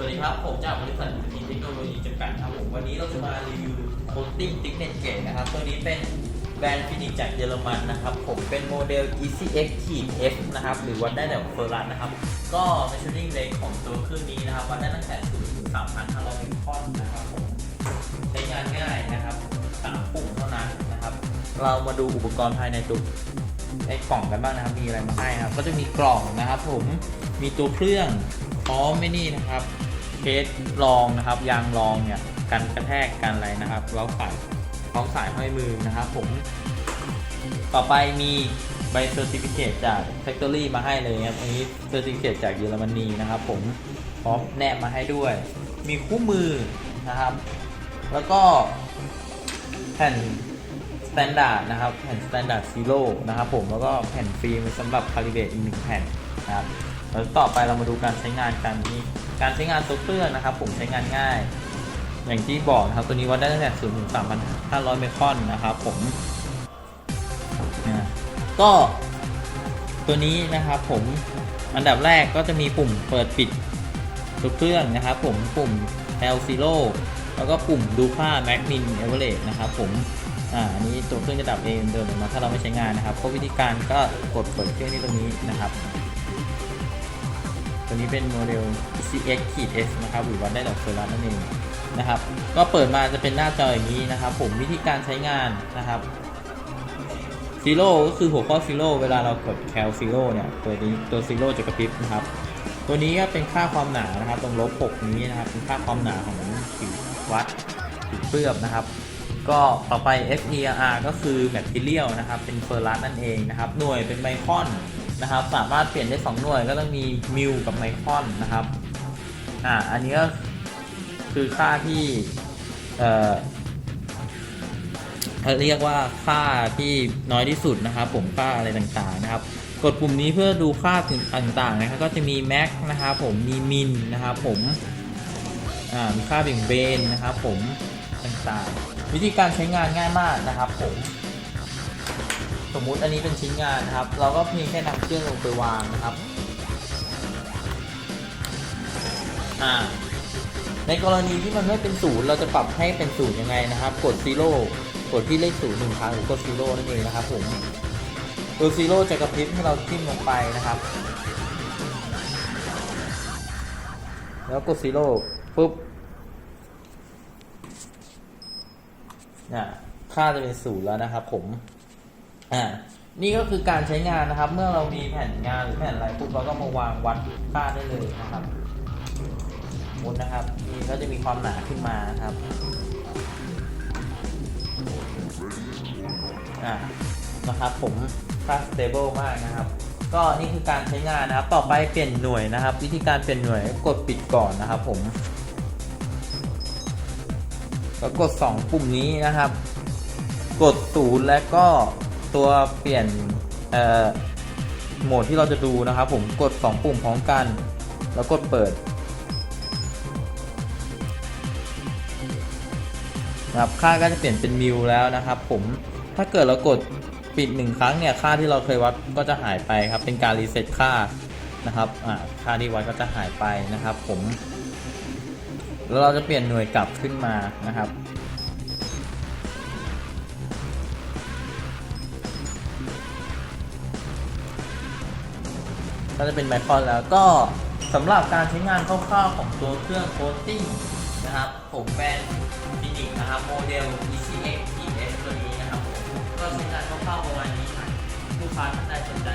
วัสดีครับ ผมจากบริษัททีเทคโนโลยีจำกัดครับผมวันนี้เราจะมารีวิวโคตติ้งติ๊กเน็ตเกตนะครับ ตัวนี้เป็นแบรนด์ฟินิกจากเยอรมันนะครับ ผมเป็นโมเดล ECX F นะครับ หรือวัดได้แบบเฟอร์รัสนะครับ ก็ measuring range ของตัวเครื่องนี้นะครับวัดได้ตั้งแต่0ถึง3,500มิลลิคอนนะครับผมใช้งานง่ายนะครับสามปุ่มเท่านั้นนะครับ เรามาดูอุปกรณ์ภายในตัวไอ้กล่องกันบ้างนะครับ มีอะไรมาให้ครับ ก็จะมีกล่องนะครับ ผมมีตัวเครื่องพร้อมไม่นี่นะครับ เคสรองนะครับยางรองเนี่ยกันกระแทกกันอะไรนะครับเราใส่พร้อมสายห้อยมือนะครับผม ต่อไปมีใบเซอร์ติฟิเคตจาก Factory มาให้เลยครับอันนี้เซอร์ติฟิเคตจากเยอรมนีนะครับผมพร้อมแนบมาให้ด้วย มีคู่มือนะครับ แล้วก็แผ่นสแตนดาร์ดนะครับ แผ่นสแตนดาร์ดซีโร่นะครับผมแล้วก็แผ่นฟิล์มสำหรับคาลิเบตอีกหนึ่งแผ่น นะครับแล้วต่อไปเรามาดูการใช้งานกันนี่การใช้งานตัวเครื่องนะครับ ผมใช้งานง่าย อย่างที่บอกนะครับ ตัวนี้วัดได้ตั้งแต่0ถึง3,500ไมครอนนะครับ ผมก็ตัวนี้นะครับผมอันดับแรกก็จะมีปุ่มเปิดปิดตัวเครื่องนะครับ ผมปุ่ม L0 แล้วก็ปุ่มดูค่า Max Min Average นะครับผมอ่าอันนี้ตัวเครื่องจะดับเองเดินออกมาถ้าเราไม่ใช้งานนะครับก็วิธีการก็กดเปิดเครื่องที่ตรงนี้นะครับ ตัวนี้เป็นโมเดล CX S นะครับหรือวัดได้ดอกเซอร์รัสนั่นเองนะครับ ก็เปิดมาจะเป็นหน้าจออย่างนี้นะครับ ผมวิธีการใช้งานนะครับซีโร่ก็คือหัวข้อซีโร่เวลาเรากดแคลซีโร่เนี่ยตัวนี้ตัวซีโร่จะกระพริบนะครับ ตัวนี้ก็เป็นค่าความหนานะครับ ตรงลบ6นี้นะครับเป็นค่าความหนาของผิววัดผิวเคลือบนะครับ ก็ต่อไป FER ก็คือ Material นะครับ เป็นเฟอร์รัสนั่นเองนะครับ หน่วยเป็นไมครอน นะครับ สามารถเปลี่ยนได้ 2 หน่วยก็ต้องมีมิลกับไมครอนนะครับ อ่า อันนี้ก็คือค่าที่ เอ่อเขาเรียกว่าค่าที่น้อยที่สุดนะครับ ผมค่าอะไรต่างๆนะครับ กดปุ่มนี้เพื่อดูค่าต่างๆนะครับ ก็จะมี max นะครับผม มี min นะครับผม อ่า มีค่าเบี่ยงเบนนะครับผม ต่างๆ วิธีการใช้งานง่ายมากนะครับผม สมมุติอันนี้เป็นชิ้นงานนะครับ เราก็เพียงแค่นำเครื่องลงไปวางนะครับอ่าในกรณีที่มันไม่เป็นศูนย์เราจะปรับให้เป็นศูนย์ยังไงนะครับ กดซีโร่กดที่เลขศูนย์หนึ่งครั้งหรือกดซีโร่นั่นเองนะครับผมตัวซีโร่จะกระพริบให้เราจิ้มลงไปนะครับ แล้วกดซีโร่ปุ๊บอะค่าจะเป็นศูนย์แล้วนะครับผม อ่านี่ก็คือการใช้งานนะครับ เมื่อเรามีแผ่นงานหรือแผ่นอะไรปุ๊บเราก็มาวางวัดค่าได้เลยนะครับมมตินะครับนี่ก็จะมีความหนาขึ้นมานะครับอ่านะครับผมค่า stable มากนะครับ ก็นี่คือการใช้งานนะครับ ต่อไปเปลี่ยนหน่วยนะครับ วิธีการเปลี่ยนหน่วยกดปิดก่อนนะครับ ผมแล้วกด 2 ปุ่มนี้นะครับ กดศูนย์และก็ ตัวเปลี่ยนโหมดที่เราจะดูนะครับผมกด 2 ปุ่มพร้อมกัน แล้วกดเปิดนะครับค่าก็จะเปลี่ยนเป็นมิลแล้วนะครับ ผมถ้าเกิดเรากดปิดหนึ่งครั้งเนี่ยค่าที่เราเคยวัดก็จะหายไปครับ เป็นการรีเซ็ตค่านะครับอ่าค่าที่วัดก็จะหายไปนะครับ ผม แล้วเราจะเปลี่ยนหน่วยกลับขึ้นมานะครับ ก็จะเป็นไมครอนแล้วก็สำหรับการใช้งานคร่าวๆของตัวเครื่องโคตติ้งนะครับ ผมแบรนด์ฟินิกนะครับโมเดล ECX ES ตัวนี้นะครับผมก็ใช้งานคร่าวๆประมาณนี้ครับลูกค้าท่านใดสนใจ